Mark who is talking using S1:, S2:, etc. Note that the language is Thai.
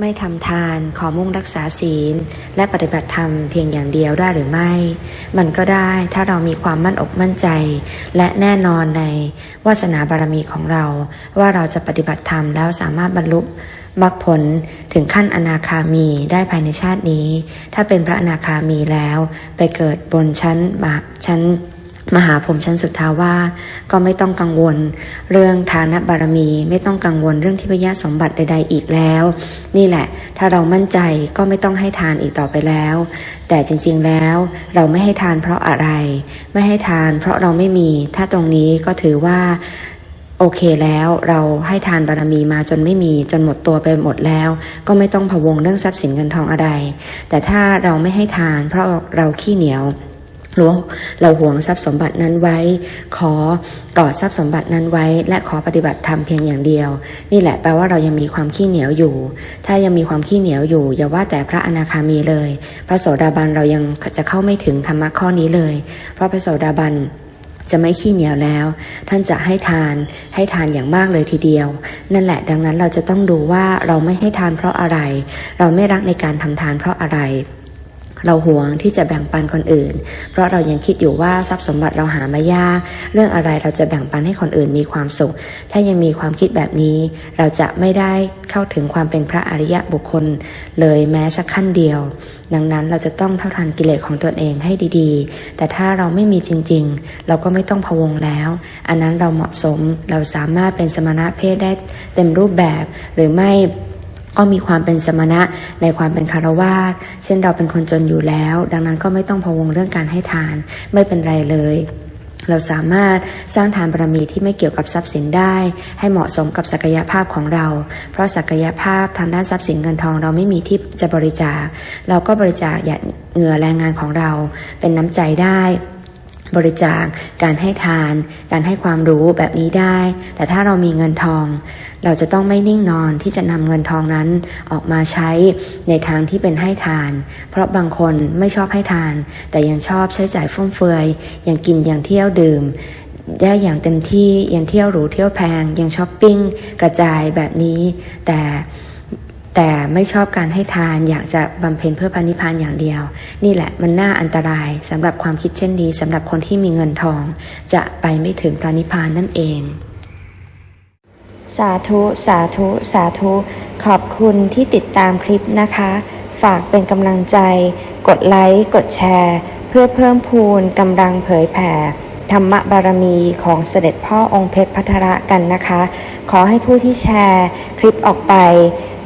S1: ไม่ทำทานขอมุ่งรักษาศีล และปฏิบัติธรรมเพียงอย่างเดียวได้หรือไม่ มันก็ได้ถ้าเรามีความมั่นอกมั่นใจ และแน่นอนในวาสนาบารมีของเรา ว่าเราจะปฏิบัติธรรมแล้วสามารถบรรลุมรรคผลถึงขั้นอนาคามีได้ภายในชาตินี้ ถ้าเป็นพระอนาคามีแล้ว ไปเกิดบนชั้นมาชั้น มหาพรหมชั้นสุดทธาวาก็ไม่ต้องกังวล เรื่องฐานะบารมี ไม่ต้องกังวลเรื่องทิพยสมบัติใด ๆ อีกแล้ว นี่แหละ ถ้าเรามั่นใจก็ไม่ต้องให้ทานอีกต่อไปแล้ว แต่จริงๆแล้วเราไม่ให้ทานเพราะอะไร ไม่ให้ทานเพราะเราไม่มี ถ้าตรงนี้ก็ถือว่าโอเคแล้วเราให้ทานบารมีมาจนไม่มีจนหมดตัวไปหมดแล้ว ก็ไม่ต้องพะวงเรื่องทรัพย์สินเงินทองอะไร แต่ถ้าเราไม่ให้ทานเพราะเราขี้เหนียว หรือเราหวงทรัพย์สมบัตินั้นไว้ ขอกอดทรัพย์สมบัตินั้นไว้ และขอปฏิบัติธรรมเพียงอย่างเดียว นี่แหละแปลว่าเรายังมีความขี้เหนียวอยู่ ถ้ายังมีความขี้เหนียวอยู่ อย่าว่าแต่พระอนาคามีเลย พระโสดาบันเรายังจะเข้าไม่ถึงธรรมะข้อนี้เลย เพราะพระโสดาบันจะไม่ขี้เหนียวแล้ว ท่านจะให้ทานให้ทานอย่างมากเลยทีเดียว นั่นแหละดังนั้นเราจะต้องดูว่าเราไม่ให้ทานเพราะอะไร เราไม่รักในการทำทานเพราะอะไร เราหวงที่จะแบ่งปันคนอื่น เพราะเรายังคิดอยู่ว่าทรัพย์สมบัติเราหามายาก เรื่องอะไรเราจะแบ่งปันให้คนอื่นมีความสุข ถ้ายังมีความคิดแบบนี้ เราจะไม่ได้เข้าถึงความเป็นพระอริยะบุคคล เลยแม้สักขั้นเดียว ดังนั้นเราจะต้องเท่าทันกิเลสของตนเองให้ดีๆ แต่ถ้าเราไม่มีจริงๆ เราก็ไม่ต้องพวงแล้ว อันนั้นเราเหมาะสม เราสามารถเป็นสมณะเพศได้เต็มรูปแบบ หรือไม่ ก็มีความเป็นสมณะในความเป็นคารวาสเช่นเราเป็นคนจนอยู่แล้ว ดังนั้นก็ไม่ต้องพะวงเรื่องการให้ทานไม่เป็นไรเลยเราสามารถสร้างทานบารมีที่ไม่เกี่ยวกับทรัพย์สินได้ ให้เหมาะสมกับศักยภาพของเรา เพราะศักยภาพทางด้านทรัพย์สินเงินทองเราไม่มีที่จะบริจาค เราก็บริจาคหยาดเหงื่อแรงงานของเราเป็นน้ำใจได้ บริจาคการให้ทาน การให้ความรู้แบบนี้ได้ แต่ถ้าเรามีเงินทอง เราจะต้องไม่นิ่งนอนที่จะนำเงินทองนั้นออกมาใช้ในทางที่เป็นให้ทาน เพราะบางคนไม่ชอบให้ทาน แต่ยังชอบใช้จ่ายฟุ่มเฟือย ยังกินยังเที่ยวดื่ม ได้อย่างเต็มที่ยังเที่ยวหรูเที่ยวแพง ยังช้อปปิ้งกระจายแบบนี้ แต่ แต่ไม่ชอบการให้ทานอยากจะบำเพ็ญเพื่อพานิพานอย่างเดียว นี่แหละมันน่าอันตรายสำหรับความคิดเช่นนี้สำหรับคนที่มีเงินทอง จะไปไม่ถึงพระนิพพานนั่นเอง สาธุ สาธุ สาธุ ขอบคุณที่ติดตามคลิปนะคะ ฝากเป็นกำลังใจ กดไลค์กดแชร์ เพื่อเพิ่มพูนกำลังเผยแผ่ธรรมบารมีของเสด็จพ่อองค์เพชรพัทระกันนะคะ ขอให้ผู้ที่แชร์คลิปออกไป